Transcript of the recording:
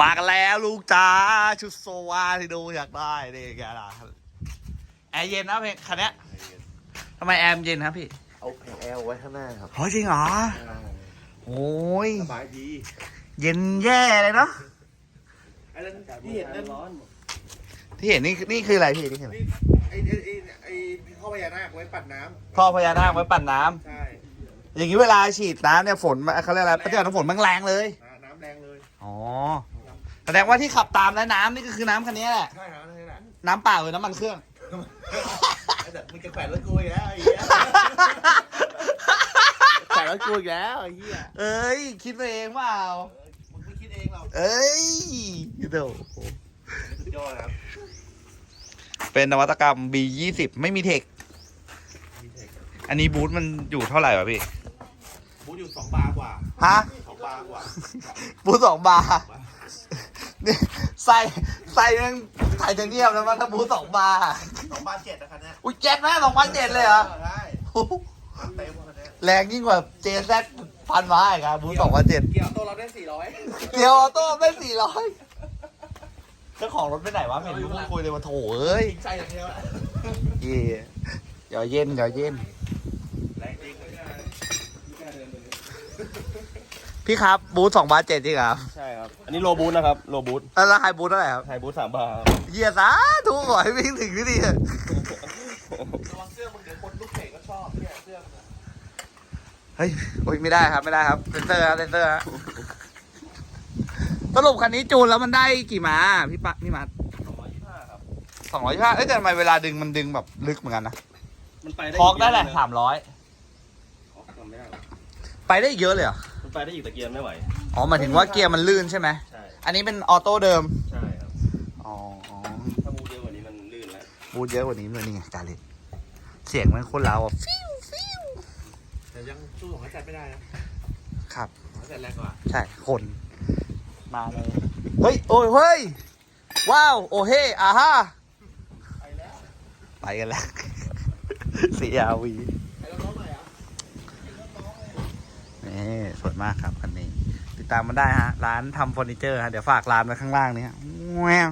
มากันแล้วลูกจ้าชุดโซวาที่ดูอยากได้นี่แกล่ะแอร์เย็นนะเพลงคันเนี้ยทำไมแอร์มันเย็นครับพี่ เอาแผงแอลไว้ข้างหน้าครับเฮ้ยจริงเหรอ โอ้ย สบายดี เย็นแย่เลยเนาะไอ้นั่นที่เห็นนั่นร้อนที่เห็นนี่นี่คืออะไรพี่นี่คืออะไรไอ้ไอ้ไอ้ไอ้ท่อพญานาคไว้ปัดน้ท่อพญานาคไว้ปั่นน้ำำใช่อย่างนี้เวลาฉีดน้ำเนี่ยฝนมันเขาเรียกอะไรปฏิบัติน้ำฝนมันแรงเลยอ่าน้ำแรงเลย อ๋อ แสดงว่าที่ขับตามแล้วน้ำนี่ก็คือน้ำคันนี้แหละ ใช่ครับนี่แหละน้ำเปล่าหรือน้ำมันเครื่องไอ้เด็กมึงจะแขวนรถกูอีกแล้วไอ้เหี้ยแขวนรถกูอีกแล้วไอ้เหี้ยเอ้ย คิดไปเองเปล่า มึงไม่คิดเองหรอกเอ้ยเดี๋ยวสุดยอดนะครับเป็นนวัตกรรม B20 ไม่มีเทค มีเทคอันนี้บูทมันอยู่เท่าไหร่วะพี่ บูธอยู่สองบาร์กว่าฮะ สองบาร์กว่าบูทสองบาร์นี่ ใส่ใส่ยังไทเทเนียมแล้วมั้งถ้าบูทสองบาร์สองบาร์เจ็ดนะครับเนี่ยอุ้ยเจ็ดไหมสองพันเจ็ดเลยเหรอใช่เต็มคันเนี้ยแรงยิ่งกว่า JZ พันม้าอีกครับบูทสองพันเจ็ดเกียร์ตัวเราได้สี่ร้อยเดียวออโต้ได้สี่ร้อยเจ้าของรถไปไหนวะไม่เห็นรู้คุยเลยมาโถเอ้ยใช่อย่างเดียวอะเย่เดี๋ยวเย็นเดี๋ยวเย็น แรงจริงเลยเนี่ยพี่ครับบูธสองบาทเจ็ดจริงเหรอครับใช่ ครับ อันนี้โลบูธนะครับ โลบูธแล้วราคาบูธเท่าไหร่ครับไทยบูธสามบาทครับเยียสาทุกขอให้วิ่งถึงที่นี่ระวังเสื้อมึงเดี๋ยวคนลูกเตะก็ชอบเนี่ยเสื้อมึงอะเฮ้ยโอ้ยไม่ได้ครับไม่ได้ครับเซนเซอร์ครับเซนเซอร์ฮะสรุปคันนี้จูนแล้วมันได้กี่ม้าพี่ปะพี่มัดสองร้อยยี่สิบห้าครับ สองร้อยห้าเอ้ยแต่ทำไมเวลาดึงมันดึงแบบลึกเหมือนกันนะมันไปได้ทอกได้แหละกสามร้อยทอกทำไม่ได้หรอกไปได้อีกเยอะเลยเหรอมัน ไปได้อีกแต่เกียร์ไม่ไหว อ๋อหมายถึงว่าเกียร์มันลื่นใช่ไหม ใช่ อันนี้เป็นออโต้เดิม ใช่ครับ อ๋อถ้าบูธเยอะกว่านี้มันลื่นแล้ว บูทเยอะกว่านี้เลยนี่ไงจาริตเสียงมันโคนเล้าอะฟิวฟิวแต่ยังสู้ของอาจารย์ไม่ได้นะครับ ของอาจารย์แรงกว่า ใช่ คน มาเลย เฮ้ย โอ้ย เฮ้ย ว้าว โอเฮอาฮ่าไปแล้วไปกันแล้ว CRV ไปแล้วน้องใหม่อะ นี่สวย มากครับคันนี้ ติดตามมาได้ฮะ ร้านทำเฟอร์นิเจอร์ฮะ เดี๋ยวฝากร้านไว้ข้างล่างนี้ฮะแวว